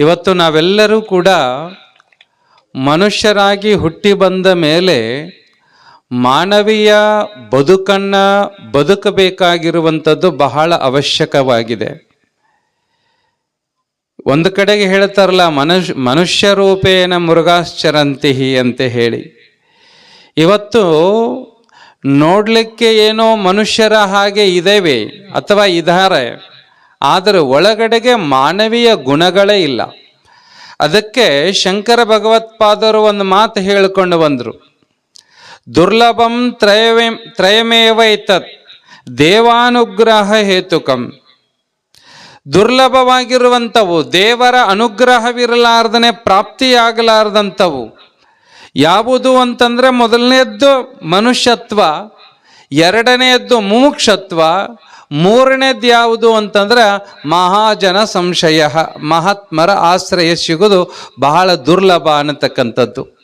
ಇವತ್ತು ನಾವೆಲ್ಲರೂ ಕೂಡ ಮನುಷ್ಯರಾಗಿ ಹುಟ್ಟಿ ಬಂದ ಮೇಲೆ ಮಾನವೀಯ ಬದುಕನ್ನು ಬದುಕಬೇಕಾಗಿರುವಂಥದ್ದು ಬಹಳ ಅವಶ್ಯಕವಾಗಿದೆ. ಒಂದು ಕಡೆಗೆ ಹೇಳ್ತಾರಲ್ಲ ಮನುಷ್ಯ ಮನುಷ್ಯ ರೂಪೇಣ ಮೃಗಾಶ್ಚರಂತಿಹಿ ಅಂತ ಹೇಳಿ. ಇವತ್ತು ನೋಡಲಿಕ್ಕೆ ಏನೋ ಮನುಷ್ಯರ ಹಾಗೆ ಇದ್ದೇವೆ ಅಥವಾ ಇದ್ದಾರೆ ಆದರೆ ಒಳಗಡೆಗೆ ಮಾನವೀಯ ಗುಣಗಳೇ ಇಲ್ಲ. ಅದಕ್ಕೆ ಶಂಕರ ಭಗವತ್ಪಾದರು ಒಂದು ಮಾತು ಹೇಳಿಕೊಂಡು ಬಂದರು. ದುರ್ಲಭಂ ತ್ರಯವೇ ತ್ರಯಮೇವೈತತ್ ದೇವಾನುಗ್ರಹ ಹೇತುಕಂ. ದುರ್ಲಭವಾಗಿರುವಂಥವು ದೇವರ ಅನುಗ್ರಹವಿರಲಾರ್ದನೆ ಪ್ರಾಪ್ತಿಯಾಗಲಾರ್ದಂಥವು. ಯಾವುದು ಅಂತಂದರೆ ಮೊದಲನೆಯದ್ದು ಮನುಷ್ಯತ್ವ, ಎರಡನೆಯದ್ದು ಮುಮುಕ್ಷತ್ವ ಮೂರನೇದ್ದು ಯಾವುದು ಅಂತಂದ್ರೆ ಮಹಾಜನ ಸಂಶಯ, ಮಹಾತ್ಮರ ಆಶ್ರಯ ಸಿಗೋದು ಬಹಳ ದುರ್ಲಭ ಅನ್ನತಕ್ಕಂಥದ್ದು.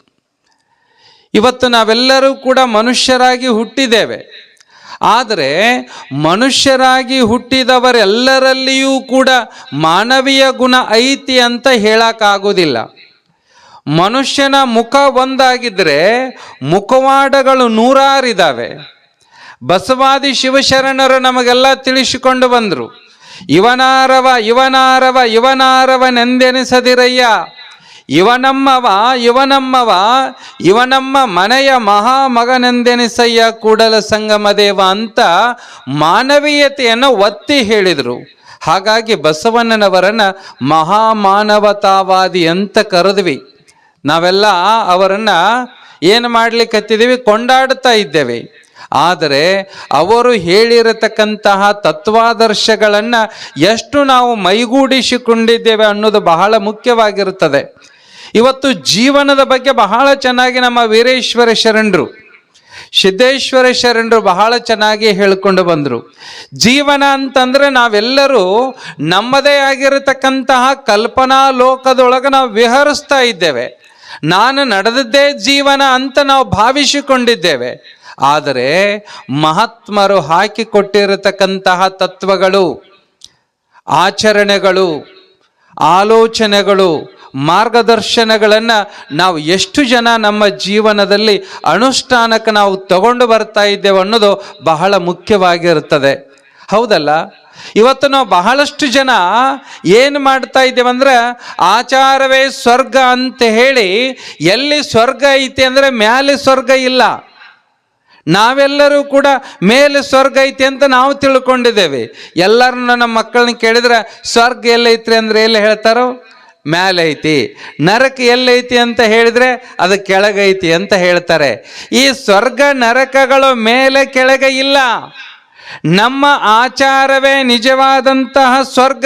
ಇವತ್ತು ನಾವೆಲ್ಲರೂ ಕೂಡ ಮನುಷ್ಯರಾಗಿ ಹುಟ್ಟಿದ್ದೇವೆ. ಆದರೆ ಮನುಷ್ಯರಾಗಿ ಹುಟ್ಟಿದವರೆಲ್ಲರಲ್ಲಿಯೂ ಕೂಡ ಮಾನವೀಯ ಗುಣ ಐತಿ ಅಂತ ಹೇಳಕ್ಕಾಗೋದಿಲ್ಲ. ಮನುಷ್ಯನ ಮುಖ ಒಂದಾಗಿದ್ದರೆ ಮುಖವಾಡಗಳು ನೂರಾರಿದ್ದಾವೆ ಬಸವಾದಿ ಶಿವಶರಣರು ನಮಗೆಲ್ಲ ತಿಳಿಸಿಕೊಂಡು ಬಂದರು. ಇವನಾರವ ಇವನಾರವ, ಇವನಾರವನೆಂದೆನಿಸದಿರಯ್ಯ. ಇವನಮ್ಮವ ಇವನಮ್ಮವ, ಇವನಮ್ಮ ಮನೆಯ ಮಹಾ ಮಗನೆಂದೆನಿಸಯ್ಯ ಕೂಡಲ ಸಂಗಮದೇವ ಅಂತ ಮಾನವೀಯತೆಯನ್ನು ಒತ್ತಿ ಹೇಳಿದರು. ಹಾಗಾಗಿ ಬಸವಣ್ಣನವರನ್ನ ಮಹಾಮಾನವತಾವಾದಿ ಅಂತ ಕರೆದ್ವಿ. ನಾವೆಲ್ಲ ಅವರನ್ನ ಏನು ಮಾಡ್ಲಿಕ್ಕತ್ತಿದ್ದೀವಿ ಕೊಂಡಾಡ್ತಾ ಇದ್ದೇವೆ. ಆದರೆ ಅವರು ಹೇಳಿರತಕ್ಕಂತಹ ತತ್ವಾದರ್ಶಗಳನ್ನು ಎಷ್ಟು ನಾವು ಮೈಗೂಡಿಸಿಕೊಂಡಿದ್ದೇವೆ ಅನ್ನೋದು ಬಹಳ ಮುಖ್ಯವಾಗಿರುತ್ತದೆ. ಇವತ್ತು ಜೀವನದ ಬಗ್ಗೆ ಬಹಳ ಚೆನ್ನಾಗಿ ನಮ್ಮ ವೀರೇಶ್ವರ ಶರಣರು, ಸಿದ್ದೇಶ್ವರ ಶರಣರು ಬಹಳ ಚೆನ್ನಾಗಿ ಹೇಳಿಕೊಂಡು ಬಂದರು. ಜೀವನ ಅಂತಂದ್ರೆ ನಾವೆಲ್ಲರೂ ನಮ್ಮದೇ ಆಗಿರತಕ್ಕಂತಹ ಕಲ್ಪನಾ ಲೋಕದೊಳಗೆ ನಾವು ವಿಹರಿಸ್ತಾ ಇದ್ದೇವೆ. ನಾನು ನಡೆದದ್ದೇ ಜೀವನ ಅಂತ ನಾವು ಭಾವಿಸಿಕೊಂಡಿದ್ದೇವೆ. ಆದರೆ ಮಹಾತ್ಮರು ಹಾಕಿಕೊಟ್ಟಿರತಕ್ಕಂತಹ ತತ್ವಗಳು, ಆಚರಣೆಗಳು, ಆಲೋಚನೆಗಳು, ಮಾರ್ಗದರ್ಶನಗಳನ್ನು ನಾವು ಎಷ್ಟು ಜನ ನಮ್ಮ ಜೀವನದಲ್ಲಿ ಅನುಷ್ಠಾನಕ್ಕೆ ನಾವು ತಗೊಂಡು ಬರ್ತಾ ಇದ್ದೇವೆ ಅನ್ನೋದು ಬಹಳ ಮುಖ್ಯವಾಗಿರುತ್ತದೆ. ಹೌದಲ್ಲ? ಇವತ್ತು ನಾವು ಬಹಳಷ್ಟು ಜನ ಏನು ಮಾಡ್ತಾ ಇದ್ದೇವೆ ಅಂದ್ರೆ ಆಚಾರವೇ ಸ್ವರ್ಗ ಅಂತ ಹೇಳಿ ಎಲ್ಲಿ ಸ್ವರ್ಗ ಐತೆ ಅಂದರೆ ಮ್ಯಾಲೆ ಸ್ವರ್ಗ ಇಲ್ಲ. ನಾವೆಲ್ಲರೂ ಕೂಡ ಮೇಲೆ ಸ್ವರ್ಗ ಐತಿ ಅಂತ ನಾವು ತಿಳ್ಕೊಂಡಿದ್ದೇವೆ. ಎಲ್ಲರನ್ನ ನಮ್ಮ ಮಕ್ಕಳನ್ನ ಕೇಳಿದ್ರೆ, ಸ್ವರ್ಗ ಎಲ್ಲೈತ್ರಿ ಅಂದ್ರೆ ಎಲ್ಲಿ ಹೇಳ್ತಾರೋ? ಮೇಲೆ ಐತಿ. ನರಕ ಎಲ್ಲೈತಿ ಅಂತ ಹೇಳಿದ್ರೆ, ಅದು ಕೆಳಗೈತಿ ಅಂತ ಹೇಳ್ತಾರೆ. ಈ ಸ್ವರ್ಗ ನರಕಗಳು ಮೇಲೆ, ಕೆಳಗೆ ಇಲ್ಲ. ನಮ್ಮ ಆಚಾರವೇ ನಿಜವಾದಂತಹ ಸ್ವರ್ಗ,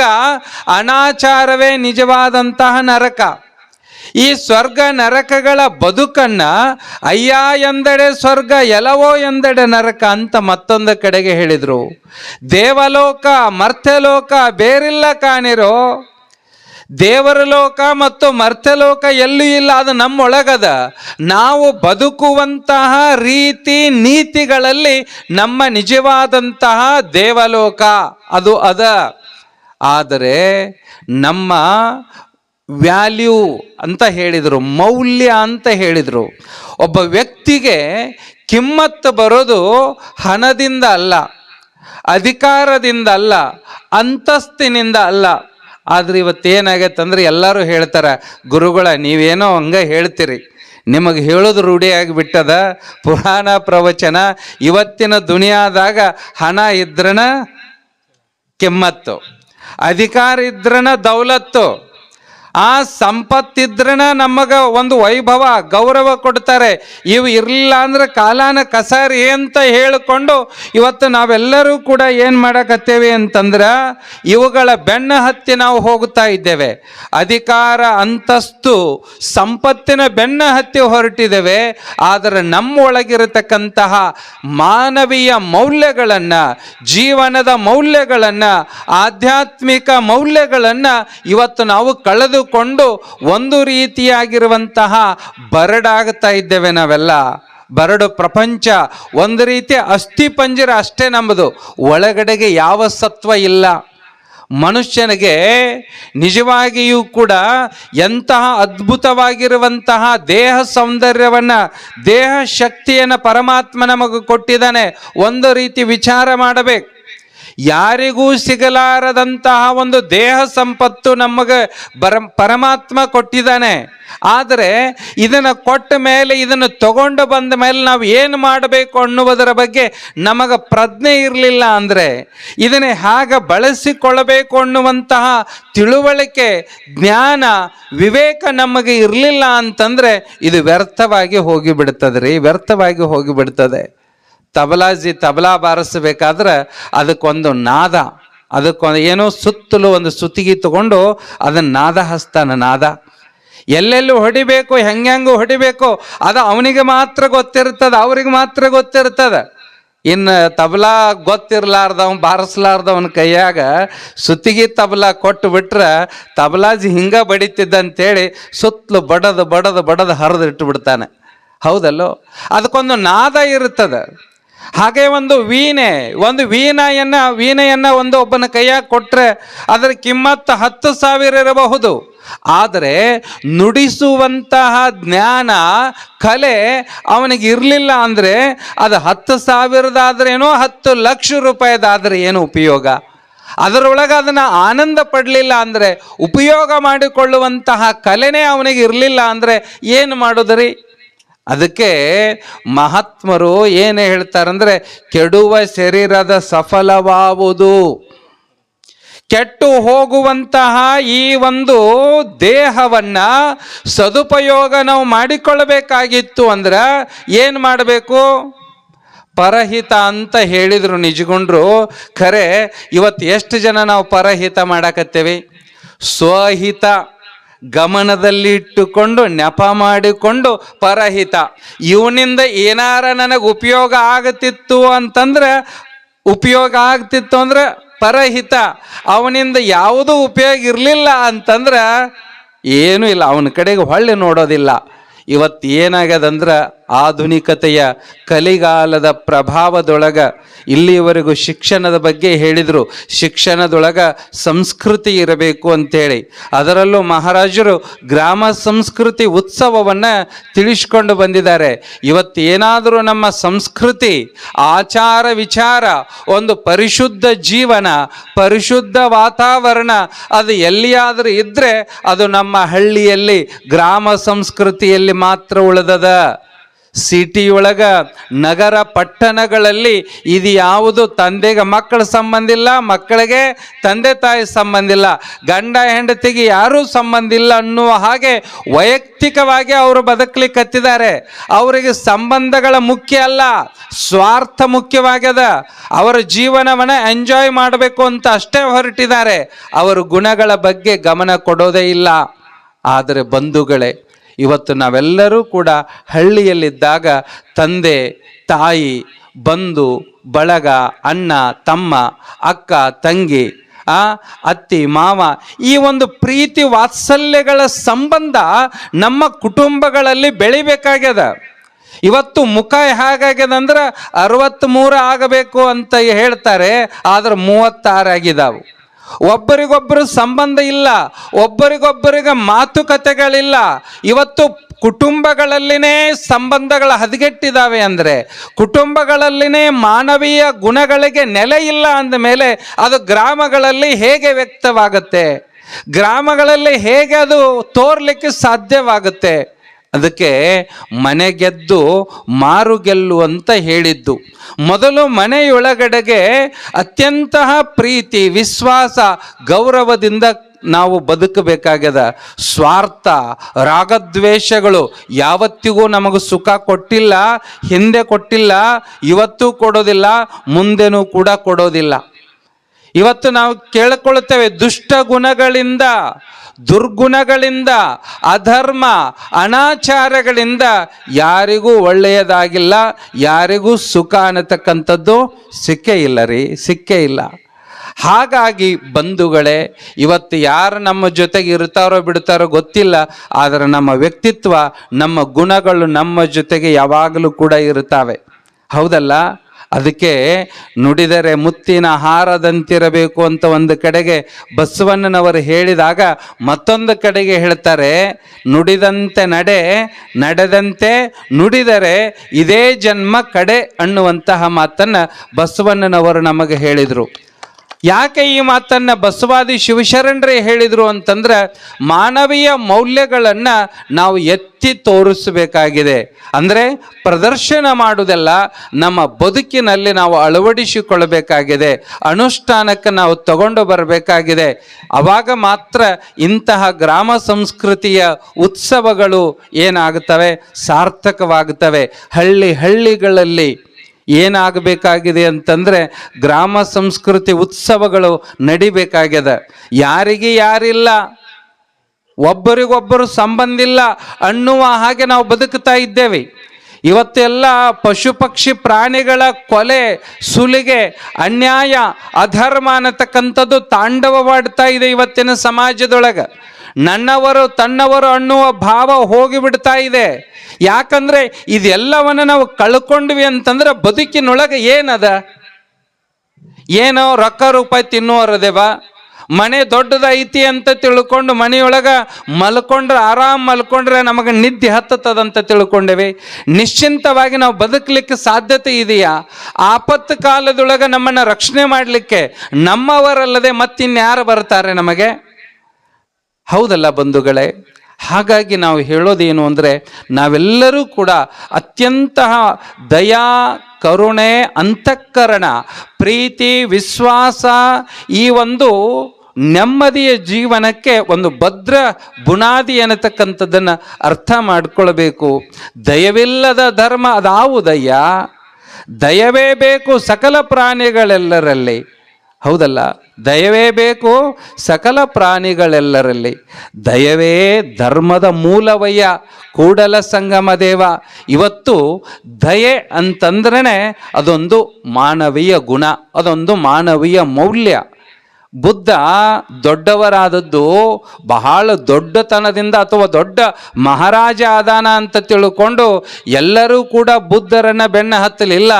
ಅನಾಚಾರವೇ ನಿಜವಾದಂತಹ ನರಕ. ಈ ಸ್ವರ್ಗ ನರಕಗಳ ಬದುಕನ್ನ ಅಯ್ಯ ಎಂದೆಡೆ ಸ್ವರ್ಗ ಎಲವೋ ಎಂದೆಡೆ ನರಕ ಅಂತ ಮತ್ತೊಂದು ಕಡೆಗೆ ಹೇಳಿದರು. ದೇವಲೋಕ, ಮರ್ತ್ಯಲೋಕ ಬೇರಿಲ್ಲ ಕಾಣಿರೋ. ದೇವರ ಲೋಕ ಮತ್ತು ಮರ್ತ್ಯಲೋಕ ಎಲ್ಲೂ ಇಲ್ಲ, ಅದು ನಮ್ಮೊಳಗದ. ನಾವು ಬದುಕುವಂತಹ ರೀತಿ, ನೀತಿಗಳಲ್ಲಿ ನಮ್ಮ ನಿಜವಾದಂತಹ ದೇವಲೋಕ ಅದು ಅದ. ಆದರೆ ನಮ್ಮ ವ್ಯಾಲ್ಯೂ ಅಂತ ಹೇಳಿದರು, ಮೌಲ್ಯ ಅಂತ ಹೇಳಿದರು. ಒಬ್ಬ ವ್ಯಕ್ತಿಗೆ ಕಿಮ್ಮತ್ತು ಬರೋದು ಹಣದಿಂದ ಅಲ್ಲ, ಅಧಿಕಾರದಿಂದ ಅಲ್ಲ, ಅಂತಸ್ತಿನಿಂದ ಅಲ್ಲ. ಆದ್ರೆ ಇವತ್ತೇನಾಗತ್ತೆ ಅಂದರೆ ಎಲ್ಲರೂ ಹೇಳ್ತಾರೆ, ಗುರುಗಳ ನೀವೇನೋ ಹಂಗೆ ಹೇಳ್ತೀರಿ. ನಿಮಗೆ ಹೇಳೋದು ರೂಢಿಯಾಗಿ ಬಿಟ್ಟದ ಪುರಾಣ ಪ್ರವಚನ, ಇವತ್ತಿನ ದುನಿಯಾದಾಗ ಹಣ ಇದ್ರನ ಕೆಮ್ಮತ್ತು, ಅಧಿಕಾರ ಇದ್ರನ ದೌಲತ್ತು. ಆ ಸಂಪತ್ತಿದ್ರನ ನಮಗ ಒಂದು ವೈಭವ, ಗೌರವ ಕೊಡ್ತಾರೆ. ಇವು ಇರಲಿಲ್ಲ ಅಂದ್ರೆ ಕಾಲಾನ ಕಸಾರಿ ಅಂತ ಹೇಳಿಕೊಂಡು ಇವತ್ತು ನಾವೆಲ್ಲರೂ ಕೂಡ ಏನು ಮಾಡಕತ್ತೇವೆ ಅಂತಂದ್ರೆ ಇವುಗಳ ಬೆನ್ನ ಹತ್ತಿ ನಾವು ಹೋಗ್ತಾ ಇದ್ದೇವೆ. ಅಧಿಕಾರ, ಅಂತಸ್ತು, ಸಂಪತ್ತಿನ ಬೆನ್ನ ಹತ್ತಿ ಹೊರಟಿದ್ದೇವೆ. ಆದರೆ ನಮ್ಮೊಳಗಿರತಕ್ಕಂತಹ ಮಾನವೀಯ ಮೌಲ್ಯಗಳನ್ನು, ಜೀವನದ ಮೌಲ್ಯಗಳನ್ನು, ಆಧ್ಯಾತ್ಮಿಕ ಮೌಲ್ಯಗಳನ್ನು ಇವತ್ತು ನಾವು ಕಳೆದುಕೊಂಡು ಒಂದು ರೀತಿಯಾಗಿರುವಂತಹ ಬರಡಾಗ್ತಾ ಇದ್ದೇವೆ ನಾವೆಲ್ಲ. ಬರಡು ಪ್ರಪಂಚ ಒಂದು ರೀತಿ ಅಸ್ಥಿ ಪಂಜರ ಅಷ್ಟೇ ನಮ್ಮದು ಒಳಗಡೆಗೆ ಯಾವ ಸತ್ವ ಇಲ್ಲ. ಮನುಷ್ಯನಿಗೆ ನಿಜವಾಗಿಯೂ ಕೂಡ ಎಂತಹ ಅದ್ಭುತವಾಗಿರುವಂತಹ ದೇಹ ಸೌಂದರ್ಯವನ್ನು, ದೇಹ ಶಕ್ತಿಯನ್ನು ಪರಮಾತ್ಮ ನಮಗೆ ಕೊಟ್ಟಿದ್ದಾನೆ. ಒಂದು ರೀತಿ ವಿಚಾರ ಮಾಡಬೇಕು. ಯಾರಿಗೂ ಸಿಗಲಾರದಂತಹ ಒಂದು ದೇಹ ಸಂಪತ್ತು ನಮಗೆ ಬರ, ಪರಮಾತ್ಮ ಕೊಟ್ಟಿದ್ದಾನೆ. ಆದರೆ ಇದನ್ನು ಕೊಟ್ಟ ಮೇಲೆ, ಇದನ್ನು ತಗೊಂಡು ಬಂದ ಮೇಲೆ ನಾವು ಏನು ಮಾಡಬೇಕು ಅನ್ನುವುದರ ಬಗ್ಗೆ ನಮಗೆ ಪ್ರಜ್ಞೆ ಇರಲಿಲ್ಲ ಅಂದರೆ, ಇದನ್ನೇ ಹಾಗೆ ಬಳಸಿಕೊಳ್ಳಬೇಕು ಅನ್ನುವಂತಹ ತಿಳುವಳಿಕೆ, ಜ್ಞಾನ, ವಿವೇಕ ನಮಗೆ ಇರಲಿಲ್ಲ ಅಂತಂದರೆ ಇದು ವ್ಯರ್ಥವಾಗಿ ಹೋಗಿಬಿಡ್ತದೆ ರೀ ವ್ಯರ್ಥವಾಗಿ ಹೋಗಿಬಿಡ್ತದೆ. ತಬಲಾಜಿ ತಬಲಾ ಬಾರಿಸಬೇಕಾದ್ರೆ ಅದಕ್ಕೊಂದು ನಾದ, ಅದಕ್ಕೊಂದು ಏನೋ ಸುತ್ತಲೂ ಒಂದು ಸುತ್ತಿಗೆ ತಗೊಂಡು ಅದನ್ನು ನಾದ ಹಸ್ತಾನ ನಾದ. ಎಲ್ಲೆಲ್ಲೂ ಹೊಡಿಬೇಕು ಹೆಂಗೆಂಗೂ ಹೊಡಿಬೇಕು, ಅದು ಅವನಿಗೆ ಮಾತ್ರ ಗೊತ್ತಿರ್ತದೆ, ಅವ್ರಿಗೆ ಮಾತ್ರ ಗೊತ್ತಿರ್ತದೆ. ಇನ್ನು ತಬಲಾ ಗೊತ್ತಿರ್ಲಾರ್ದವ್ ಬಾರಿಸ್ಲಾರ್ದವನ ಕೈಯಾಗ ಸುತ್ತಿಗೆ ತಬಲಾ ಕೊಟ್ಟು ಬಿಟ್ರೆ ತಬಲಾಜಿ ಹಿಂಗ ಬಡಿತಿದ್ದಂತೇಳಿ ಸುತ್ತಲೂ ಬಡದು ಬಡದು ಬಡದು ಹರಿದು ಇಟ್ಟು ಹೌದಲ್ಲೋ? ಅದಕ್ಕೊಂದು ನಾದ ಇರುತ್ತದೆ ಹಾಗೆ ಒಂದು ವೀಣೆ, ಒಂದು ವೀಣೆಯನ್ನ ವೀಣೆಯನ್ನ ಒಂದು ಒಬ್ಬನ ಕೈಯಾಗ ಕೊಟ್ಟರೆ ಅದರ ಕಿಮ್ಮತ್ತು ಹತ್ತು ಸಾವಿರ ಇರಬಹುದು. ಆದರೆ ನುಡಿಸುವಂತಹ ಜ್ಞಾನ, ಕಲೆ ಅವನಿಗೆ ಇರಲಿಲ್ಲ ಅಂದರೆ ಅದು ಹತ್ತು ಸಾವಿರದಾದ್ರೇನೋ ಹತ್ತು ಲಕ್ಷ ರೂಪಾಯಿದಾದ್ರೆ ಏನು ಉಪಯೋಗ? ಅದರೊಳಗೆ ಅದನ್ನು ಆನಂದ ಪಡಲಿಲ್ಲ ಅಂದರೆ, ಉಪಯೋಗ ಮಾಡಿಕೊಳ್ಳುವಂತಹ ಕಲೆನೇ ಅವನಿಗೆ ಇರಲಿಲ್ಲ ಅಂದರೆ ಏನು ಮಾಡೋದ್ರಿ? ಅದಕ್ಕೆ ಮಹಾತ್ಮರು ಏನು ಹೇಳ್ತಾರಂದ್ರೆ, ಕೆಡುವ ಶರೀರದ ಸಫಲವಾವುದು. ಕೆಟ್ಟು ಹೋಗುವಂತಹ ಈ ಒಂದು ದೇಹವನ್ನ ಸದುಪಯೋಗ ನಾವು ಮಾಡಿಕೊಳ್ಳಬೇಕಾಗಿತ್ತು ಅಂದ್ರೆ ಏನು ಮಾಡಬೇಕು? ಪರಹಿತ ಅಂತ ಹೇಳಿದರು ನಿಜಗೊಂಡ್ರು. ಖರೆ, ಇವತ್ತು ಎಷ್ಟು ಜನ ನಾವು ಪರಹಿತ ಮಾಡಾಕತ್ತೇವೆ? ಸ್ವಹಿತ. ಗಮನದಲ್ಲಿ ಇಟ್ಟುಕೊಂಡು ನೆಪ ಮಾಡಿಕೊಂಡು ಪರಹಿತ. ಇವನಿಂದ ಏನಾರ ನನಗೆ ಉಪಯೋಗ ಆಗುತ್ತಿತ್ತು ಅಂತಂದ್ರೆ, ಉಪಯೋಗ ಆಗ್ತಿತ್ತು ಅಂದ್ರೆ ಪರಹಿತ. ಅವನಿಂದ ಯಾವುದೂ ಉಪಯೋಗ ಇರಲಿಲ್ಲ ಅಂತಂದ್ರೆ, ಏನೂ ಇಲ್ಲ. ಅವನ ಕಡೆಗೆ ಹೊಳ್ಳಿ ನೋಡೋದಿಲ್ಲ. ಇವತ್ತು ಏನಾಗ್ಯದಂದ್ರೆ ಆಧುನಿಕತೆಯ ಕಲಿಗಾಲದ ಪ್ರಭಾವದೊಳಗ ಇಲ್ಲಿಯವರೆಗೂ ಶಿಕ್ಷಣದ ಬಗ್ಗೆ ಹೇಳಿದರು. ಶಿಕ್ಷಣದೊಳಗ ಸಂಸ್ಕೃತಿ ಇರಬೇಕು ಅಂತೇಳಿ. ಅದರಲ್ಲೂ ಮಹಾರಾಜರು ಗ್ರಾಮ ಸಂಸ್ಕೃತಿ ಉತ್ಸವವನ್ನು ತಿಳಿಸ್ಕೊಂಡು ಬಂದಿದ್ದಾರೆ. ಇವತ್ತೇನಾದರೂ ನಮ್ಮ ಸಂಸ್ಕೃತಿ, ಆಚಾರ ವಿಚಾರ, ಒಂದು ಪರಿಶುದ್ಧ ಜೀವನ, ಪರಿಶುದ್ಧ ವಾತಾವರಣ, ಅದು ಎಲ್ಲಿಯಾದರೂ ಇದ್ದರೆ ಅದು ನಮ್ಮ ಹಳ್ಳಿಯಲ್ಲಿ, ಗ್ರಾಮ ಸಂಸ್ಕೃತಿಯಲ್ಲಿ ಮಾತ್ರ ಉಳಿದದ. ಸಿಟಿ ಒಳಗ ನಗರ ಪಟ್ಟಣಗಳಲ್ಲಿ ಇದು ಯಾವುದು ತಂದೆಗೆ ಮಕ್ಕಳ ಸಂಬಂಧ ಇಲ್ಲ, ಮಕ್ಕಳಿಗೆ ತಂದೆ ತಾಯಿ ಸಂಬಂಧ ಇಲ್ಲ, ಗಂಡ ಹೆಂಡತಿಗೆ ಯಾರೂ ಸಂಬಂಧ ಇಲ್ಲ ಅನ್ನುವ ಹಾಗೆ ವೈಯಕ್ತಿಕವಾಗಿ ಅವರು ಬದುಕಲಿಕ್ಕೆ ಹತ್ತಿದ್ದಾರೆ ಅವರಿಗೆ ಸಂಬಂಧಗಳ ಮುಖ್ಯ ಅಲ್ಲ, ಸ್ವಾರ್ಥ ಮುಖ್ಯವಾಗ್ಯದ. ಅವರ ಜೀವನವನ್ನು ಎಂಜಾಯ್ ಮಾಡಬೇಕು ಅಂತ ಅಷ್ಟೇ ಹೊರಟಿದ್ದಾರೆ. ಅವರು ಗುಣಗಳ ಬಗ್ಗೆ ಗಮನ ಕೊಡೋದೇ ಇಲ್ಲ. ಆದರೆ ಬಂಧುಗಳೇ ಇವತ್ತು ನಾವೆಲ್ಲರೂ ಕೂಡ ಹಳ್ಳಿಯಲ್ಲಿದ್ದಾಗ ತಂದೆ, ತಾಯಿ, ಬಂಧು, ಬಳಗ, ಅಣ್ಣ, ತಮ್ಮ, ಅಕ್ಕ, ತಂಗಿ, ಆ, ಅತ್ತಿ, ಮಾವ ಈ ಒಂದು ಪ್ರೀತಿ ವಾತ್ಸಲ್ಯಗಳ ಸಂಬಂಧ ನಮ್ಮ ಕುಟುಂಬಗಳಲ್ಲಿ ಬೆಳಿಬೇಕಾಗ್ಯದ. ಇವತ್ತು ಮುಖ ಹೇಗಾಗ್ಯದ ಅಂದ್ರೆ ಅರವತ್ತ್ಮೂರು ಆಗಬೇಕು ಅಂತ ಹೇಳ್ತಾರೆ, ಆದ್ರೆ ಮೂವತ್ತಾರು ಆಗಿದಾವು ಒಬ್ಬರಿಗೊಬ್ಬರು ಸಂಬಂಧ ಇಲ್ಲ, ಒಬ್ಬರಿಗೊಬ್ಬರಿಗೆ ಮಾತುಕತೆಗಳಿಲ್ಲ. ಇವತ್ತು ಕುಟುಂಬಗಳಲ್ಲಿನೇ ಸಂಬಂಧಗಳ ಹದಗೆಟ್ಟಿದ್ದಾವೆ ಅಂದರೆ, ಕುಟುಂಬಗಳಲ್ಲಿನೇ ಮಾನವೀಯ ಗುಣಗಳಿಗೆ ನೆಲೆ ಇಲ್ಲ ಅಂದ ಮೇಲೆ ಅದು ಗ್ರಾಮಗಳಲ್ಲಿ ಹೇಗೆ ವ್ಯಕ್ತವಾಗುತ್ತೆ? ಗ್ರಾಮಗಳಲ್ಲಿ ಹೇಗೆ ಅದು ತೋರ್ಲಿಕ್ಕೆ ಸಾಧ್ಯವಾಗುತ್ತೆ? ಅದಕ್ಕೆ ಮನೆ ಗೆದ್ದು ಮಾರು ಗೆಲ್ಲು ಅಂತ ಹೇಳಿದ್ದು. ಮೊದಲು ಮನೆಯೊಳಗಡೆಗೆ ಅತ್ಯಂತ ಪ್ರೀತಿ, ವಿಶ್ವಾಸ, ಗೌರವದಿಂದ ನಾವು ಬದುಕಬೇಕಾಗ್ಯದ. ಸ್ವಾರ್ಥ, ರಾಗದ್ವೇಷಗಳು ಯಾವತ್ತಿಗೂ ನಮಗೆ ಸುಖ ಕೊಟ್ಟಿಲ್ಲ, ಹಿಂದೆ ಕೊಟ್ಟಿಲ್ಲ, ಇವತ್ತೂ ಕೊಡೋದಿಲ್ಲ, ಮುಂದೆನೂ ಕೂಡ ಕೊಡೋದಿಲ್ಲ. ಇವತ್ತು ನಾವು ಕೇಳಿಕೊಳ್ಳುತ್ತೇವೆ ದುಷ್ಟ ಗುಣಗಳಿಂದ. ದುರ್ಗುಣಗಳಿಂದ, ಅಧರ್ಮ, ಅನಾಚಾರಗಳಿಂದ ಯಾರಿಗೂ ಒಳ್ಳೆಯದಾಗಿಲ್ಲ, ಯಾರಿಗೂ ಸುಖ ಅನ್ನತಕ್ಕಂಥದ್ದು ಸಿಕ್ಕೇ ಇಲ್ಲ ರೀ, ಸಿಕ್ಕೇ ಇಲ್ಲ. ಹಾಗಾಗಿ ಬಂಧುಗಳೇ, ಇವತ್ತು ಯಾರು ನಮ್ಮ ಜೊತೆಗೆ ಇರ್ತಾರೋ ಬಿಡ್ತಾರೋ ಗೊತ್ತಿಲ್ಲ, ಆದರೆ ನಮ್ಮ ವ್ಯಕ್ತಿತ್ವ, ನಮ್ಮ ಗುಣಗಳು ನಮ್ಮ ಜೊತೆಗೆ ಯಾವಾಗಲೂ ಕೂಡ ಇರುತ್ತವೆ. ಹೌದಲ್ಲ? ಅದಕ್ಕೆ ನುಡಿದರೆ ಮುತ್ತಿನ ಹಾರದಂತಿರಬೇಕು ಅಂತ ಒಂದು ಕಡೆಗೆ ಬಸವಣ್ಣನವರು ಹೇಳಿದಾಗ ಮತ್ತೊಂದು ಕಡೆಗೆ ಹೇಳ್ತಾರೆ, ನುಡಿದಂತೆ ನಡೆ, ನಡೆದಂತೆ ನುಡಿದರೆ ಇದೇ ಜನ್ಮ ಕಡೆ ಅನ್ನುವಂತಹ ಮಾತನ್ನು ಬಸವಣ್ಣನವರು ನಮಗೆ ಹೇಳಿದರು. ಯಾಕೆ ಈ ಮಾತನ್ನ ಬಸವಾದಿ ಶಿವಶರಣರೇ ಹೇಳಿದರು ಅಂತಂದ್ರೆ ಮಾನವೀಯ ಮೌಲ್ಯಗಳನ್ನು ನಾವು ಎತ್ತಿ ತೋರಿಸಬೇಕಾಗಿದೆ. ಅಂದರೆ ಪ್ರದರ್ಶನ ಮಾಡುವುದಲ್ಲ ನಮ್ಮ ಬದುಕಿನಲ್ಲಿ ನಾವು ಅಳವಡಿಸಿಕೊಳ್ಳಬೇಕಾಗಿದೆ. ಅನುಷ್ಠಾನಕ್ಕೆ ನಾವು ತಗೊಂಡು ಬರಬೇಕಾಗಿದೆ. ಆವಾಗ ಮಾತ್ರ ಇಂತಹ ಗ್ರಾಮ ಸಂಸ್ಕೃತಿಯ ಉತ್ಸವಗಳು ಏನಾಗುತ್ತವೆ? ಸಾರ್ಥಕವಾಗುತ್ತವೆ. ಹಳ್ಳಿ ಹಳ್ಳಿಗಳಲ್ಲಿ ಏನಾಗಬೇಕಾಗಿದೆ ಅಂತಂದರೆ ಗ್ರಾಮ ಸಂಸ್ಕೃತಿ ಉತ್ಸವಗಳು ನಡಿಬೇಕಾಗ್ಯದ. ಯಾರಿಗೆ ಯಾರಿಲ್ಲ, ಒಬ್ಬರಿಗೊಬ್ಬರು ಸಂಬಂಧ ಇಲ್ಲ ಅನ್ನುವ ಹಾಗೆ ನಾವು ಬದುಕ್ತಾ ಇದ್ದೇವೆ. ಇವತ್ತೆಲ್ಲ ಪಶು ಪಕ್ಷಿ ಪ್ರಾಣಿಗಳ ಕೊಲೆ, ಸುಲಿಗೆ, ಅನ್ಯಾಯ, ಅಧರ್ಮ ಅನ್ನತಕ್ಕಂಥದ್ದು ತಾಂಡವವಾಡ್ತಾ ಇದೆ ಇವತ್ತಿನ ಸಮಾಜದೊಳಗೆ. ನನ್ನವರು ತನ್ನವರು ಅನ್ನುವ ಭಾವ ಹೋಗಿಬಿಡ್ತಾ ಇದೆ. ಯಾಕಂದ್ರೆ ಇದೆಲ್ಲವನ್ನ ನಾವು ಕಳ್ಕೊಂಡ್ವಿ ಅಂತಂದ್ರೆ ಬದುಕಿನೊಳಗೆ ಏನದ? ಏನೋ ರೊಕ್ಕ ರೂಪಾಯಿ ತಿನ್ನುವರದೇವ ಮನೆ ದೊಡ್ಡದೈತಿ ಅಂತ ತಿಳ್ಕೊಂಡು ಮನೆಯೊಳಗ ಮಲ್ಕೊಂಡ್ರೆ ಆರಾಮ್ ಮಲ್ಕೊಂಡ್ರೆ ನಮಗೆ ನಿದ್ದೆ ಹತ್ತದಂತ ತಿಳ್ಕೊಂಡೇವೆ. ನಿಶ್ಚಿಂತವಾಗಿ ನಾವು ಬದುಕಲಿಕ್ಕೆ ಸಾಧ್ಯತೆ ಇದೆಯಾ? ಆಪತ್ತು ಕಾಲದೊಳಗೆ ನಮ್ಮನ್ನು ರಕ್ಷಣೆ ಮಾಡಲಿಕ್ಕೆ ನಮ್ಮವರಲ್ಲದೆ ಮತ್ತಿನ್ಯಾರು ಬರ್ತಾರೆ ನಮಗೆ? ಹೌದಲ್ಲ ಬಂಧುಗಳೇ? ಹಾಗಾಗಿ ನಾವು ಹೇಳೋದೇನು ಅಂದರೆ, ನಾವೆಲ್ಲರೂ ಕೂಡ ಅತ್ಯಂತ ದಯಾ, ಕರುಣೆ, ಅಂತಃಕರಣ, ಪ್ರೀತಿ, ವಿಶ್ವಾಸ ಈ ಒಂದು ನೆಮ್ಮದಿಯ ಜೀವನಕ್ಕೆ ಒಂದು ಭದ್ರ ಬುನಾದಿ ಅನ್ನತಕ್ಕಂಥದ್ದನ್ನು ಅರ್ಥ ಮಾಡಿಕೊಳ್ಬೇಕು. ದಯವಿಲ್ಲದ ಧರ್ಮ ಅದಾವುದಯ್ಯ ದಯವೇ ಬೇಕು ಸಕಲ ಪ್ರಾಣಿಗಳೆಲ್ಲರಲ್ಲಿ. ಹೌದಲ್ಲ? ದಯವೇ ಬೇಕು ಸಕಲ ಪ್ರಾಣಿಗಳೆಲ್ಲರಲ್ಲಿ. ದಯವೇ ಧರ್ಮದ ಮೂಲವಯ್ಯ, ಕೂಡಲ ಸಂಗಮ ದೇವ. ಇವತ್ತು ದಯೆ ಅಂತಂದ್ರೇ ಅದೊಂದು ಮಾನವೀಯ ಗುಣ, ಅದೊಂದು ಮಾನವೀಯ ಮೌಲ್ಯ. ಬುದ್ಧ ದೊಡ್ಡವರಾದದ್ದು ಬಹಳ ದೊಡ್ಡತನದಿಂದ ಅಥವಾ ದೊಡ್ಡ ಮಹಾರಾಜ ಆದಾನ ಅಂತ ತಿಳ್ಕೊಂಡು ಎಲ್ಲರೂ ಕೂಡ ಬುದ್ಧರನ್ನು ಬೆನ್ನ ಹತ್ತಲಿಲ್ಲ.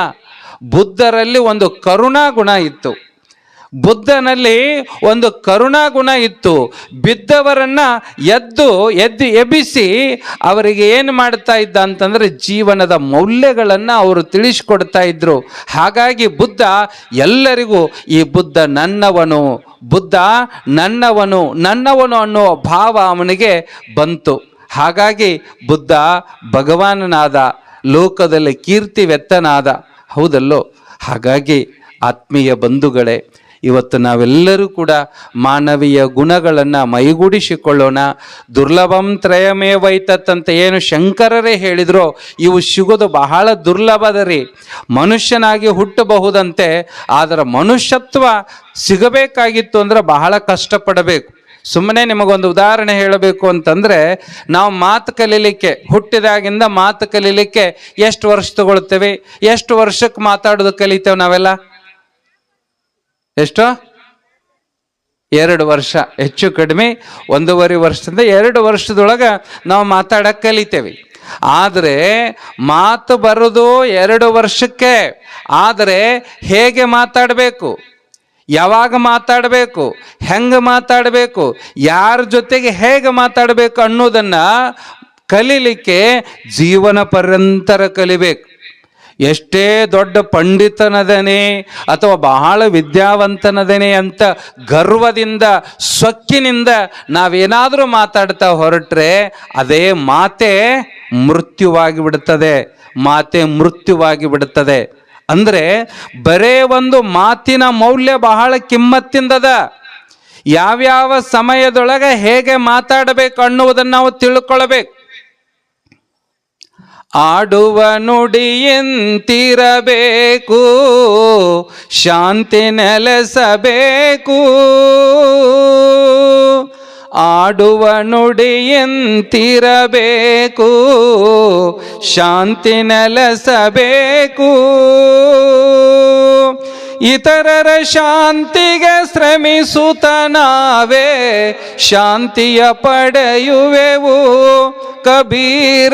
ಬುದ್ಧರಲ್ಲಿ ಒಂದು ಕರುಣಾ ಗುಣ ಇತ್ತು. ಬುದ್ಧನಲ್ಲಿ ಒಂದು ಕರುಣಾ ಗುಣ ಇತ್ತು. ಬಿದ್ದವರನ್ನ ಎದ್ದು ಎದ್ದು ಎಬ್ಬಿಸಿ ಅವರಿಗೆ ಏನು ಮಾಡ್ತಾ ಇದ್ದ ಅಂತಂದ್ರೆ ಜೀವನದ ಮೌಲ್ಯಗಳನ್ನು ಅವರು ತಿಳಿಸ್ಕೊಡ್ತಾ ಇದ್ರು. ಹಾಗಾಗಿ ಬುದ್ಧ ಎಲ್ಲರಿಗೂ ಈ ಬುದ್ಧ ನನ್ನವನು ಬುದ್ಧ ನನ್ನವನು ನನ್ನವನು ಅನ್ನೋ ಭಾವ ಅವನಿಗೆ ಬಂತು. ಹಾಗಾಗಿ ಬುದ್ಧ ಭಗವಾನನಾದ, ಲೋಕದಲ್ಲಿ ಕೀರ್ತಿ ವೆತ್ತನಾದ ಹೌದಲ್ಲೋ? ಹಾಗಾಗಿ ಆತ್ಮೀಯ ಬಂಧುಗಳೇ ಇವತ್ತು ನಾವೆಲ್ಲರೂ ಕೂಡ ಮಾನವೀಯ ಗುಣಗಳನ್ನು ಮೈಗೂಡಿಸಿಕೊಳ್ಳೋಣ. ದುರ್ಲಭಂ ತ್ರಯಮೇ ವೈತತ್ತಂತ ಏನು ಶಂಕರರೇ ಹೇಳಿದ್ರು, ಇವು ಸಿಗೋದು ಬಹಳ ದುರ್ಲಭದ ರೀ. ಮನುಷ್ಯನಾಗಿ ಹುಟ್ಟಬಹುದಂತೆ, ಆದರೆ ಮನುಷ್ಯತ್ವ ಸಿಗಬೇಕಾಗಿತ್ತು ಅಂದ್ರೆ ಬಹಳ ಕಷ್ಟಪಡಬೇಕು. ಸುಮ್ಮನೆ ನಿಮಗೊಂದು ಉದಾಹರಣೆ ಹೇಳಬೇಕು ಅಂತಂದರೆ, ನಾವು ಮಾತು ಕಲೀಲಿಕ್ಕೆ, ಹುಟ್ಟಿದಾಗಿಂದ ಮಾತು ಕಲೀಲಿಕ್ಕೆ ಎಷ್ಟು ವರ್ಷ ತಗೊಳ್ತೇವೆ? ಎಷ್ಟು ವರ್ಷಕ್ಕೆ ಮಾತಾಡೋದು ಕಲಿತೇವೆ ನಾವೆಲ್ಲ? ಎಷ್ಟು? ಎರಡು ವರ್ಷ, ಹೆಚ್ಚು ಕಡಿಮೆ ಒಂದೂವರೆ ವರ್ಷದಿಂದ ಎರಡು ವರ್ಷದೊಳಗೆ ನಾವು ಮಾತಾಡಕ್ಕೆ ಕಲಿತೇವೆ. ಆದರೆ ಮಾತು ಬರೋದು ಎರಡು ವರ್ಷಕ್ಕೆ. ಆದರೆ ಹೇಗೆ ಮಾತಾಡಬೇಕು? ಯಾವಾಗ ಮಾತಾಡಬೇಕು? ಹೆಂಗೆ ಮಾತಾಡಬೇಕು? ಯಾರ ಜೊತೆಗೆ ಹೇಗೆ ಮಾತಾಡಬೇಕು ಅನ್ನೋದನ್ನು ಕಲೀಲಿಕ್ಕೆ ಜೀವನ ಪರ್ಯಂತರ ಕಲಿಬೇಕು. ಎಷ್ಟೇ ದೊಡ್ಡ ಪಂಡಿತನದನೆ ಅಥವಾ ಬಹಳ ವಿದ್ಯಾವಂತನದನೆ ಅಂತ ಗರ್ವದಿಂದ, ಸೊಕ್ಕಿನಿಂದ ನಾವೇನಾದರೂ ಮಾತಾಡ್ತಾ ಹೊರಟ್ರೆ ಅದೇ ಮಾತೆ ಮೃತ್ಯುವಾಗಿ ಬಿಡುತ್ತದೆ ಮಾತೆ ಮೃತ್ಯುವಾಗಿ ಬಿಡುತ್ತದೆ ಅಂದರೆ ಬರೇ ಒಂದು ಮಾತಿನ ಮೌಲ್ಯ ಬಹಳ ಕಿಮ್ಮತ್ತಿಂದದ. ಯಾವ್ಯಾವ ಸಮಯದೊಳಗೆ ಹೇಗೆ ಮಾತಾಡಬೇಕು ಅನ್ನುವುದನ್ನು ನಾವು ತಿಳ್ಕೊಳ್ಬೇಕು. ಆಡುವ ನುಡಿಯಂತಿರಬೇಕು ಶಾಂತಿ ನೆಲೆಸಬೇಕು. ಆಡುವ ನುಡಿಯಂತಿರಬೇಕು ಶಾಂತಿ ನೆಲೆಸಬೇಕು. ಇತರರ ಶಾಂತಿಗೆ ಶ್ರಮಿಸುತ್ತ ನಾವೇ ಶಾಂತಿಯ ಪಡೆಯುವೆವು. ಕಬೀರ,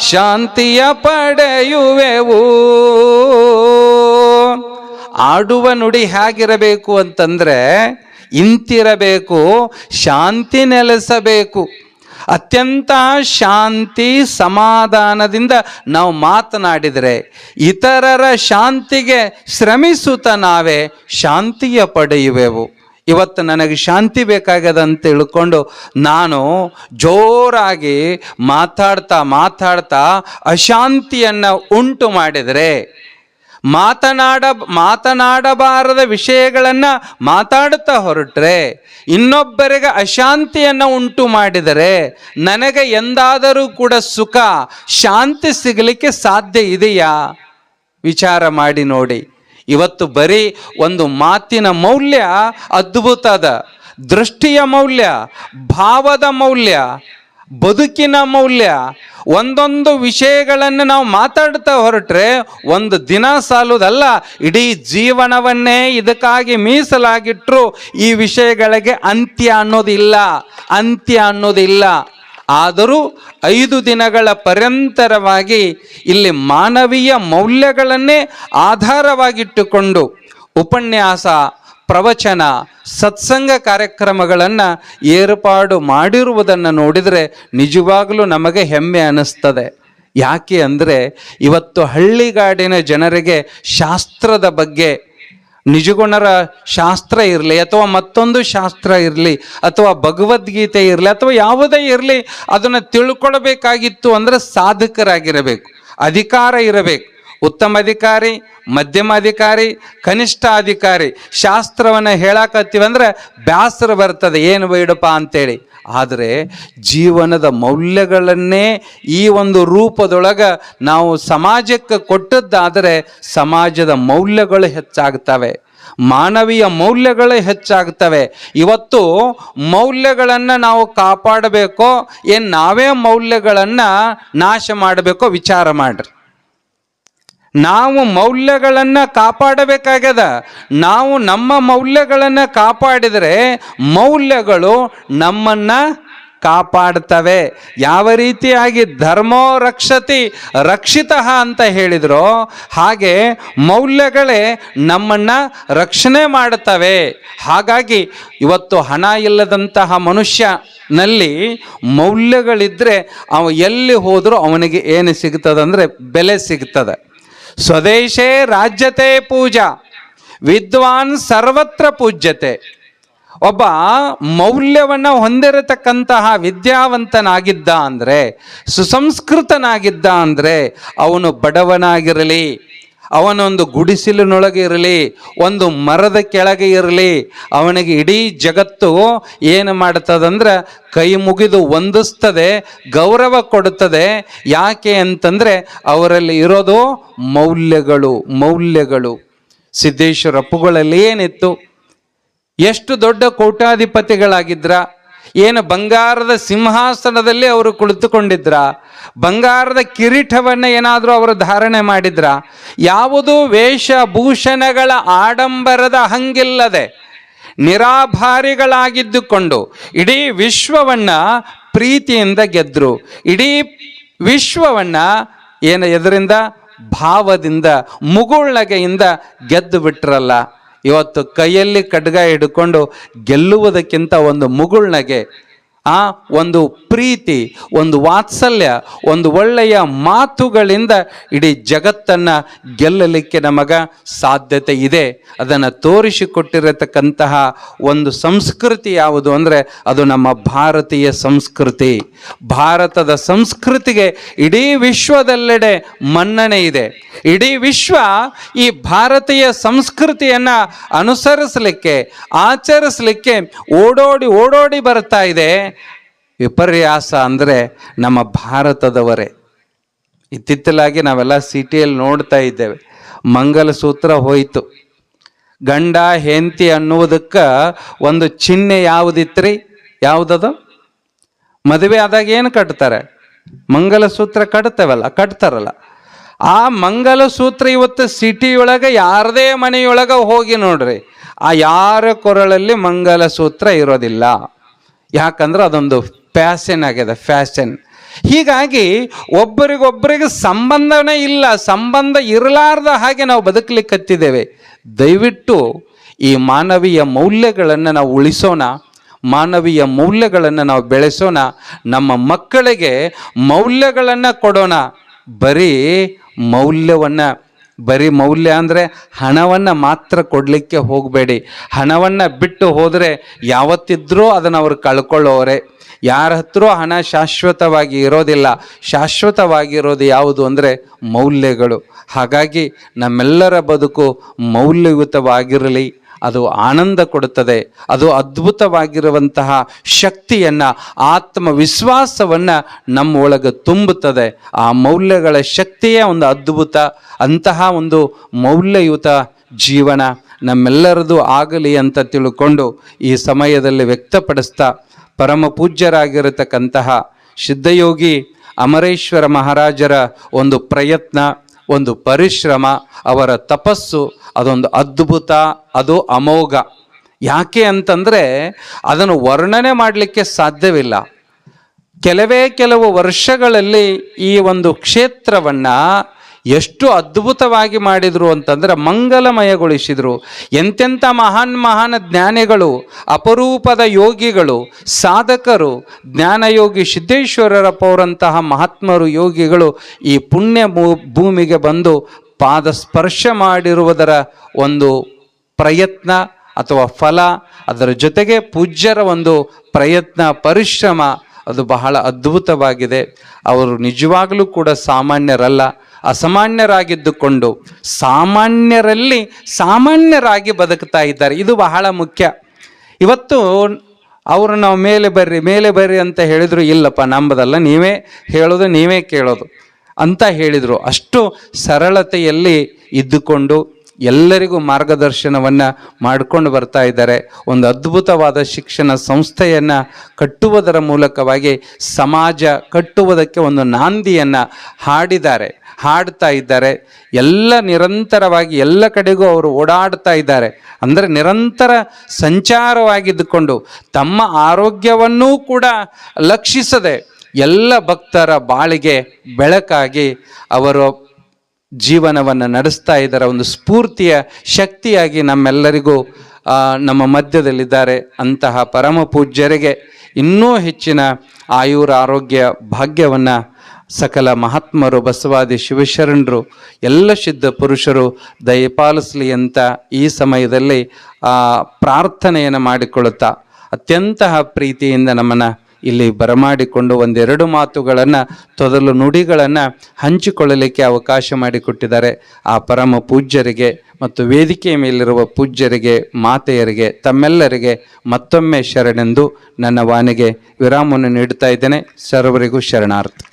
ಶಾಂತಿಯ ಪಡೆಯುವೆವು. ಆಡುವ ನುಡಿ ಹೇಗಿರಬೇಕು ಅಂತಂದ್ರೆ ಇಂತಿರಬೇಕು, ಶಾಂತಿ ನೆಲೆಸಬೇಕು. ಅತ್ಯಂತ ಶಾಂತಿ ಸಮಾಧಾನದಿಂದ ನಾವು ಮಾತನಾಡಿದರೆ ಇತರರ ಶಾಂತಿಗೆ ಶ್ರಮಿಸುತ್ತ ನಾವೇ ಶಾಂತಿಯ ಪಡೆಯುವೆವು. ಇವತ್ತು ನನಗೆ ಶಾಂತಿ ಬೇಕಾಗ್ಯದ ಅಂತ ತಿಳ್ಕೊಂಡು ನಾನು ಜೋರಾಗಿ ಮಾತಾಡ್ತಾ ಮಾತಾಡ್ತಾ ಅಶಾಂತಿಯನ್ನು ಉಂಟು ಮಾಡಿದರೆ ಮಾತನಾಡ, ಮಾತನಾಡಬಾರದ ವಿಷಯಗಳನ್ನು ಮಾತಾಡುತ್ತಾ ಹೊರಟ್ರೆ, ಇನ್ನೊಬ್ಬರಿಗೆ ಅಶಾಂತಿಯನ್ನು ಉಂಟು ಮಾಡಿದರೆ ನನಗೆ ಎಂದಾದರೂ ಕೂಡ ಸುಖ, ಶಾಂತಿ ಸಿಗಲಿಕ್ಕೆ ಸಾಧ್ಯ ಇದೆಯಾ? ವಿಚಾರ ಮಾಡಿ ನೋಡಿ. ಇವತ್ತು ಬರೀ ಒಂದು ಮಾತಿನ ಮೌಲ್ಯ ಅದ್ಭುತದ, ದೃಷ್ಟಿಯ ಮೌಲ್ಯ, ಭಾವದ ಮೌಲ್ಯ. ಬದುಕಿನ ಮೌಲ್ಯ, ಒಂದೊಂದು ವಿಷಯಗಳನ್ನು ನಾವು ಮಾತಾಡ್ತಾ ಹೊರಟ್ರೆ ಒಂದು ದಿನ ಸಾಲುದಲ್ಲ, ಇಡೀ ಜೀವನವನ್ನೇ ಇದಕ್ಕಾಗಿ ಮೀಸಲಾಗಿಟ್ಟರು ಈ ವಿಷಯಗಳಿಗೆ ಅಂತ್ಯ ಅನ್ನೋದಿಲ್ಲ ಅಂತ್ಯ ಅನ್ನೋದಿಲ್ಲ. ಆದರೂ ಐದು ದಿನಗಳ ಪರ್ಯಂತರವಾಗಿ ಇಲ್ಲಿ ಮಾನವೀಯ ಮೌಲ್ಯಗಳನ್ನೇ ಆಧಾರವಾಗಿಟ್ಟುಕೊಂಡು ಉಪನ್ಯಾಸ ಪ್ರವಚನ, ಸತ್ಸಂಗ ಕಾರ್ಯಕ್ರಮಗಳನ್ನು ಏರ್ಪಾಡು ಮಾಡಿರುವುದನ್ನು ನೋಡಿದರೆ ನಿಜವಾಗಲೂ ನಮಗೆ ಹೆಮ್ಮೆ ಅನ್ನಿಸ್ತದೆ. ಯಾಕೆ ಅಂದರೆ ಇವತ್ತು ಹಳ್ಳಿಗಾಡಿನ ಜನರಿಗೆ ಶಾಸ್ತ್ರದ ಬಗ್ಗೆ, ನಿಜಗುಣರ ಶಾಸ್ತ್ರ ಇರಲಿ ಅಥವಾ ಮತ್ತೊಂದು ಶಾಸ್ತ್ರ ಇರಲಿ ಅಥವಾ ಭಗವದ್ಗೀತೆ ಇರಲಿ ಅಥವಾ ಯಾವುದೇ ಇರಲಿ ಅದನ್ನು ತಿಳ್ಕೊಳ್ಬೇಕಾಗಿತ್ತು ಅಂದರೆ ಸಾಧಕರಾಗಿರಬೇಕು, ಅಧಿಕಾರ ಇರಬೇಕು. ಉತ್ತಮ ಅಧಿಕಾರಿ, ಮಧ್ಯಮ ಅಧಿಕಾರಿ, ಕನಿಷ್ಠ ಅಧಿಕಾರಿ. ಶಾಸ್ತ್ರವನ್ನು ಹೇಳಕತ್ತೀವಂದ್ರೆ ಬ್ಯಾಸರ ಬರ್ತದೆ. ಏನು ಬೇಡಪ್ಪ ಅಂತೇಳಿ. ಆದರೆ ಜೀವನದ ಮೌಲ್ಯಗಳನ್ನೇ ಈ ಒಂದು ರೂಪದೊಳಗೆ ನಾವು ಸಮಾಜಕ್ಕೆ ಕೊಟ್ಟದ್ದಾದರೆ ಸಮಾಜದ ಮೌಲ್ಯಗಳು ಹೆಚ್ಚಾಗ್ತವೆ. ಮಾನವೀಯ ಮೌಲ್ಯಗಳು ಹೆಚ್ಚಾಗ್ತವೆ. ಇವತ್ತು ಮೌಲ್ಯಗಳನ್ನು ನಾವು ಕಾಪಾಡಬೇಕೋ, ಏನು ನಾವೇ ಮೌಲ್ಯಗಳನ್ನು ನಾಶ ಮಾಡಬೇಕೋ ವಿಚಾರ ಮಾಡ್ರಿ. ನಾವು ಮೌಲ್ಯಗಳನ್ನು ಕಾಪಾಡಬೇಕಾಗ್ಯದ. ನಾವು ನಮ್ಮ ಮೌಲ್ಯಗಳನ್ನು ಕಾಪಾಡಿದರೆ ಮೌಲ್ಯಗಳು ನಮ್ಮನ್ನು ಕಾಪಾಡ್ತವೆ. ಯಾವ ರೀತಿಯಾಗಿ ಧರ್ಮೋ ರಕ್ಷತಿ ರಕ್ಷಿತ ಅಂತ ಹೇಳಿದರೋ ಹಾಗೆ ಮೌಲ್ಯಗಳೇ ನಮ್ಮನ್ನು ರಕ್ಷಣೆ ಮಾಡುತ್ತವೆ ಹಾಗಾಗಿ ಇವತ್ತು ಹಣ ಇಲ್ಲದಂತಹ ಮನುಷ್ಯನಲ್ಲಿ ಮೌಲ್ಯಗಳಿದ್ದರೆ ಅವ ಎಲ್ಲಿ ಹೋದರೂ ಅವನಿಗೆ ಏನು ಸಿಗ್ತದಂದರೆ ಬೆಲೆ ಸಿಗ್ತದೆ. ಸ್ವದೇಶೇ ರಾಜ್ಯತೆ ಪೂಜಾ, ವಿದ್ವಾನ್ ಸರ್ವತ್ರ ಪೂಜ್ಯತೆ. ಒಬ್ಬ ಮೌಲ್ಯವನ್ನು ಹೊಂದಿರತಕ್ಕಂತಹ ವಿದ್ಯಾವಂತನಾಗಿದ್ದ ಅಂದರೆ, ಸುಸಂಸ್ಕೃತನಾಗಿದ್ದ ಅಂದರೆ, ಅವನು ಬಡವನಾಗಿರಲಿ ಅವನೊಂದು ಗುಡಿಸಿಲಿನೊಳಗೆ ಇರಲಿ, ಒಂದು ಮರದ ಕೆಳಗೆ ಇರಲಿ, ಅವನಿಗೆ ಇಡೀ ಜಗತ್ತು ಏನು ಮಾಡ್ತದಂದ್ರೆ ಕೈ ಮುಗಿದು ವಂದಿಸ್ತದೆ, ಗೌರವ ಕೊಡುತ್ತದೆ. ಯಾಕೆ ಅಂತಂದರೆ ಅವರಲ್ಲಿ ಇರೋದು ಮೌಲ್ಯಗಳು ಮೌಲ್ಯಗಳು. ಸಿದ್ದೇಶ್ವರಪ್ಪುಗಳಲ್ಲಿ ಏನಿತ್ತು? ಎಷ್ಟು ದೊಡ್ಡ ಕೋಟ್ಯಾಧಿಪತಿಗಳಾಗಿದ್ರ? ಏನು ಬಂಗಾರದ ಸಿಂಹಾಸನದಲ್ಲಿ ಅವರು ಕುಳಿತುಕೊಂಡಿದ್ರ? ಬಂಗಾರದ ಕಿರೀಟವನ್ನು ಏನಾದರೂ ಅವರು ಧಾರಣೆ ಮಾಡಿದ್ರ? ಯಾವುದು ವೇಷಭೂಷಣಗಳ ಆಡಂಬರದ ಹಂಗಿಲ್ಲದೆ ನಿರಾಭಾರಿಗಳಾಗಿದ್ದುಕೊಂಡು ಇಡೀ ವಿಶ್ವವನ್ನು ಪ್ರೀತಿಯಿಂದ ಗೆದ್ದರು ಇಡೀ ವಿಶ್ವವನ್ನು ಏನು ಎದರಿಂದ ಭಾವದಿಂದ ಮುಗುಳ್ನಗೆಯಿಂದ ಗೆದ್ದು ಬಿಟ್ರಲ್ಲ ಇವತ್ತು ಕೈಯಲ್ಲಿ ಖಡ್ಗ ಹಿಡ್ಕೊಂಡು ಗೆಲ್ಲುವುದಕ್ಕಿಂತ ಒಂದು ಮುಗುಳ್ನಗೆ ಆ ಒಂದು ಪ್ರೀತಿ, ಒಂದು ವಾತ್ಸಲ್ಯ, ಒಂದು ಒಳ್ಳೆಯ ಮಾತುಗಳಿಂದ ಇಡೀ ಜಗತ್ತನ್ನು ಗೆಲ್ಲಲಿಕ್ಕೆ ನಮಗ ಸಾಧ್ಯತೆ ಇದೆ. ಅದನ್ನು ತೋರಿಸಿಕೊಟ್ಟಿರತಕ್ಕಂತಹ ಒಂದು ಸಂಸ್ಕೃತಿ ಯಾವುದು ಅಂದರೆ ಅದು ನಮ್ಮ ಭಾರತೀಯ ಸಂಸ್ಕೃತಿ. ಭಾರತದ ಸಂಸ್ಕೃತಿಗೆ ಇಡೀ ವಿಶ್ವದೆಲ್ಲೆಡೆ ಮನ್ನಣೆ ಇದೆ. ಇಡೀ ವಿಶ್ವ ಈ ಭಾರತೀಯ ಸಂಸ್ಕೃತಿಯನ್ನು ಅನುಸರಿಸಲಿಕ್ಕೆ, ಆಚರಿಸಲಿಕ್ಕೆ ಓಡೋಡಿ ಓಡೋಡಿ ಬರ್ತಾ ಇದೆ. ವಿಪರ್ಯಾಸ ಅಂದರೆ ನಮ್ಮ ಭಾರತದವರೇ. ಇತ್ತಿತ್ತಲಾಗಿ ನಾವೆಲ್ಲ ಸಿಟಿಯಲ್ಲಿ ನೋಡ್ತಾ ಇದ್ದೇವೆ. ಮಂಗಲಸೂತ್ರ ಹೋಯಿತು. ಗಂಡ, ಹೆಂಡತಿ ಅನ್ನುವುದಕ್ಕೆ ಒಂದು ಚಿಹ್ನೆ ಯಾವುದಿತ್ರಿ? ಯಾವುದದು? ಮದುವೆ ಆದಾಗ ಏನು ಕಟ್ತಾರೆ? ಮಂಗಲಸೂತ್ರ ಕಟ್ತೇವಲ್ಲ, ಕಟ್ತಾರಲ್ಲ. ಆ ಮಂಗಲಸೂತ್ರ ಇವತ್ತು ಸಿಟಿಯೊಳಗೆ, ಯಾರದೇ ಮನೆಯೊಳಗೆ ಹೋಗಿ ನೋಡ್ರಿ, ಆ ಯಾರ ಕೊರಳಲ್ಲಿ ಮಂಗಲಸೂತ್ರ ಇರೋದಿಲ್ಲ. ಯಾಕಂದ್ರೆ ಅದೊಂದು ಫ್ಯಾಷನ್ ಆಗ್ಯದ ಫ್ಯಾಷನ್ ಹೀಗಾಗಿ ಒಬ್ಬರಿಗೊಬ್ಬರಿಗೆ ಸಂಬಂಧನೇ ಇಲ್ಲ, ಸಂಬಂಧ ಇರಲಾರ್ದ ಹಾಗೆ ನಾವು ಬದುಕಲಿಕ್ಕತ್ತಿದ್ದೇವೆ. ದಯವಿಟ್ಟು ಈ ಮಾನವೀಯ ಮೌಲ್ಯಗಳನ್ನು ನಾವು ಉಳಿಸೋಣ, ಮಾನವೀಯ ಮೌಲ್ಯಗಳನ್ನು ನಾವು ಬೆಳೆಸೋಣ, ನಮ್ಮ ಮಕ್ಕಳಿಗೆ ಮೌಲ್ಯಗಳನ್ನು ಕೊಡೋಣ. ಬರೀ ಮೌಲ್ಯವನ್ನು ಬರೀ ಮೌಲ್ಯ ಅಂದರೆ ಹಣವನ್ನು ಮಾತ್ರ ಕೊಡಲಿಕ್ಕೆ ಹೋಗಬೇಡಿ. ಹಣವನ್ನು ಬಿಟ್ಟು ಹೋದರೆ ಯಾವತ್ತಿದ್ರೂ ಅದನ್ನು ಅವರು ಕಳ್ಕೊಳ್ಳೋರೆ. ಯಾರ ಹತ್ರ ಹಣ ಶಾಶ್ವತವಾಗಿ ಇರೋದಿಲ್ಲ. ಶಾಶ್ವತವಾಗಿರೋದು ಯಾವುದು ಅಂದರೆ ಮೌಲ್ಯಗಳು. ಹಾಗಾಗಿ ನಮ್ಮೆಲ್ಲರ ಬದುಕು ಮೌಲ್ಯಯುತವಾಗಿರಲಿ. ಅದು ಆನಂದ ಕೊಡುತ್ತದೆ. ಅದು ಅದ್ಭುತವಾಗಿರುವಂತಹ ಶಕ್ತಿಯನ್ನು, ಆತ್ಮವಿಶ್ವಾಸವನ್ನು ನಮ್ಮ ಒಳಗೆ ತುಂಬುತ್ತದೆ. ಆ ಮೌಲ್ಯಗಳ ಶಕ್ತಿಯೇ ಒಂದು ಅದ್ಭುತ, ಅಂತಹ ಒಂದು ಮೌಲ್ಯಯುತ ಜೀವನ ನಮ್ಮೆಲ್ಲರದು ಆಗಲಿ ಅಂತ ತಿಳ್ಕೊಂಡು ಈ ಸಮಯದಲ್ಲಿ ವ್ಯಕ್ತಪಡಿಸ್ತಾ ಪರಮ ಪೂಜ್ಯರಾಗಿರತಕ್ಕಂತಹ ಸಿದ್ಧಯೋಗಿ ಅಮರೇಶ್ವರ ಮಹಾರಾಜರ ಒಂದು ಪ್ರಯತ್ನ ಒಂದು ಪರಿಶ್ರಮ, ಅವರ ತಪಸ್ಸು, ಅದೊಂದು ಅದ್ಭುತ, ಅದು ಅಮೋಘ. ಯಾಕೆ ಅಂತಂದರೆ ಅದನ್ನು ವರ್ಣನೆ ಮಾಡಲಿಕ್ಕೆ ಸಾಧ್ಯವಿಲ್ಲ. ಕೆಲವೇ ಕೆಲವು ವರ್ಷಗಳಲ್ಲಿ ಈ ಒಂದು ಕ್ಷೇತ್ರವನ್ನು ಎಷ್ಟು ಅದ್ಭುತವಾಗಿ ಮಾಡಿದರು ಅಂತಂದ್ರೆ ಮಂಗಲಮಯಗೊಳಿಸಿದರು. ಎಂತೆಂಥ ಮಹಾನ್ ಮಹಾನ್ ಜ್ಞಾನಿಗಳು, ಅಪರೂಪದ ಯೋಗಿಗಳು, ಸಾಧಕರು, ಜ್ಞಾನಯೋಗಿ ಸಿದ್ದೇಶ್ವರರಪ್ಪವರಂತಹ ಮಹಾತ್ಮರು ಯೋಗಿಗಳು ಈ ಪುಣ್ಯ ಭೂಮಿಗೆ ಬಂದು ಪಾದ ಸ್ಪರ್ಶ ಮಾಡಿರುವುದರ ಒಂದು ಪ್ರಯತ್ನ ಅಥವಾ ಫಲ, ಅದರ ಜೊತೆಗೆ ಪೂಜ್ಯರ ಒಂದು ಪ್ರಯತ್ನ, ಪರಿಶ್ರಮ, ಅದು ಬಹಳ ಅದ್ಭುತವಾಗಿದೆ. ಅವರು ನಿಜವಾಗಲೂ ಕೂಡ ಸಾಮಾನ್ಯರಲ್ಲ. ಅಸಾಮಾನ್ಯರಾಗಿದ್ದುಕೊಂಡು ಸಾಮಾನ್ಯರಲ್ಲಿ ಸಾಮಾನ್ಯರಾಗಿ ಬದುಕ್ತಾ ಇದ್ದಾರೆ. ಇದು ಬಹಳ ಮುಖ್ಯ. ಇವತ್ತು ಅವರು ನಾವು ಮೇಲೆ ಬರ್ರಿ ಮೇಲೆ ಬರ್ರಿ ಅಂತ ಹೇಳಿದ್ರು ಇಲ್ಲಪ್ಪ, ನಂಬದಲ್ಲ. ನೀವೇ ಹೇಳೋದು, ನೀವೇ ಕೇಳೋದು ಅಂತ ಹೇಳಿದರು. ಅಷ್ಟು ಸರಳತೆಯಲ್ಲಿ ಇದ್ದುಕೊಂಡು ಎಲ್ಲರಿಗೂ ಮಾರ್ಗದರ್ಶನವನ್ನು ಮಾಡಿಕೊಂಡು ಬರ್ತಾ ಇದ್ದಾರೆ. ಒಂದು ಅದ್ಭುತವಾದ ಶಿಕ್ಷಣ ಸಂಸ್ಥೆಯನ್ನು ಕಟ್ಟುವುದರ ಮೂಲಕವಾಗಿ ಸಮಾಜ ಕಟ್ಟುವುದಕ್ಕೆ ಒಂದು ನಾಂದಿಯನ್ನು ಹಾಡಿದ್ದಾರೆ. ಹಾಡ್ತಾ ಇದ್ದಾರೆ. ಎಲ್ಲ ನಿರಂತರವಾಗಿ ಎಲ್ಲ ಕಡೆಗೂ ಅವರು ಓಡಾಡ್ತಾ ಇದ್ದಾರೆ. ಅಂದರೆ ನಿರಂತರ ಸಂಚಾರವಾಗಿದ್ದುಕೊಂಡು ತಮ್ಮ ಆರೋಗ್ಯವನ್ನೂ ಕೂಡ ಲಕ್ಷಿಸದೆ ಎಲ್ಲ ಭಕ್ತರ ಬಾಳಿಗೆ ಬೆಳಕಾಗಿ ಅವರು ಜೀವನವನ್ನು ನಡೆಸ್ತಾ ಇದ್ದಾರೆ. ಒಂದು ಸ್ಫೂರ್ತಿಯ ಶಕ್ತಿಯಾಗಿ ನಮ್ಮೆಲ್ಲರಿಗೂ ನಮ್ಮ ಮಧ್ಯದಲ್ಲಿದ್ದಾರೆ ಅಂತಹ ಪರಮ ಪೂಜ್ಯರಿಗೆ ಇನ್ನೂ ಹೆಚ್ಚಿನ ಆಯುರ ಆರೋಗ್ಯ ಭಾಗ್ಯವನ್ನು ಸಕಲ ಮಹಾತ್ಮರು, ಬಸವಾದಿ, ಶಿವಶರಣರು, ಎಲ್ಲ ಸಿದ್ಧ ಪುರುಷರು ದಯಪಾಲಿಸಲಿ ಅಂತ ಈ ಸಮಯದಲ್ಲಿ ಆ ಪ್ರಾರ್ಥನೆಯನ್ನು ಮಾಡಿಕೊಳ್ಳುತ್ತಾ ಅತ್ಯಂತ ಪ್ರೀತಿಯಿಂದ ನಮ್ಮನ್ನು ಇಲ್ಲಿ ಬರಮಾಡಿಕೊಂಡು ಒಂದೆರಡು ಮಾತುಗಳನ್ನು, ತೊದಲು ನುಡಿಗಳನ್ನು ಹಂಚಿಕೊಳ್ಳಲಿಕ್ಕೆ ಅವಕಾಶ ಮಾಡಿಕೊಟ್ಟಿದ್ದಾರೆ. ಆ ಪರಮ ಪೂಜ್ಯರಿಗೆ ಮತ್ತು ವೇದಿಕೆಯ ಮೇಲಿರುವ ಪೂಜ್ಯರಿಗೆ, ಮಾತೆಯರಿಗೆ, ತಮ್ಮೆಲ್ಲರಿಗೆ ಮತ್ತೊಮ್ಮೆ ಶರಣೆಂದು ನನ್ನ ವಾಣಿಗೆ ವಿರಾಮವನ್ನು ನೀಡುತ್ತಾ ಇದ್ದೇನೆ. ಸರ್ವರಿಗೂ ಶರಣಾರ್ಥಿ.